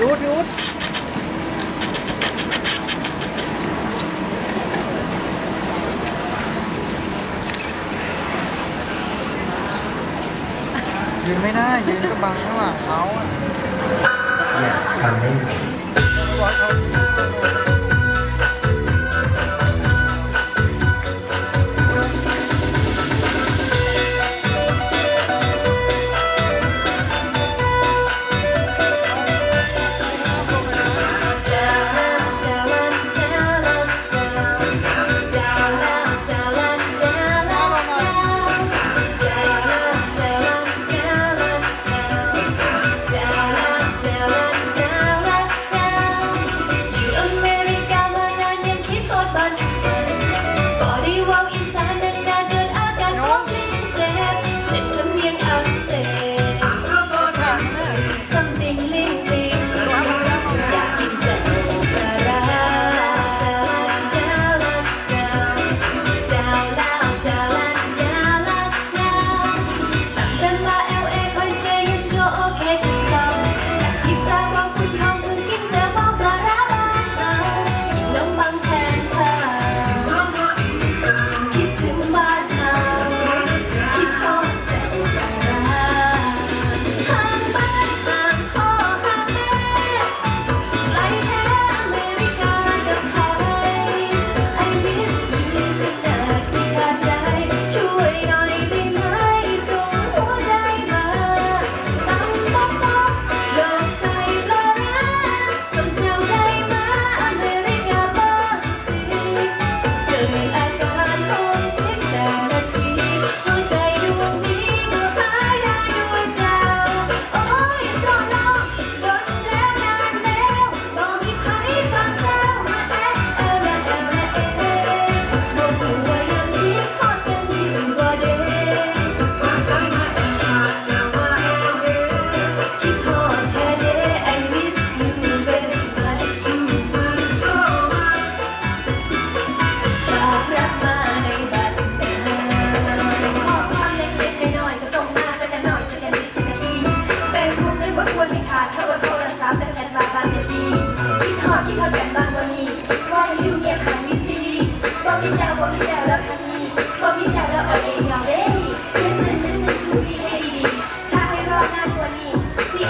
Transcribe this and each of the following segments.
ยุดยุดยืนไม่ได้ยืนก็บังข้างหลังเขาอะ Yes amazing บอสเขา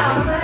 Thank you.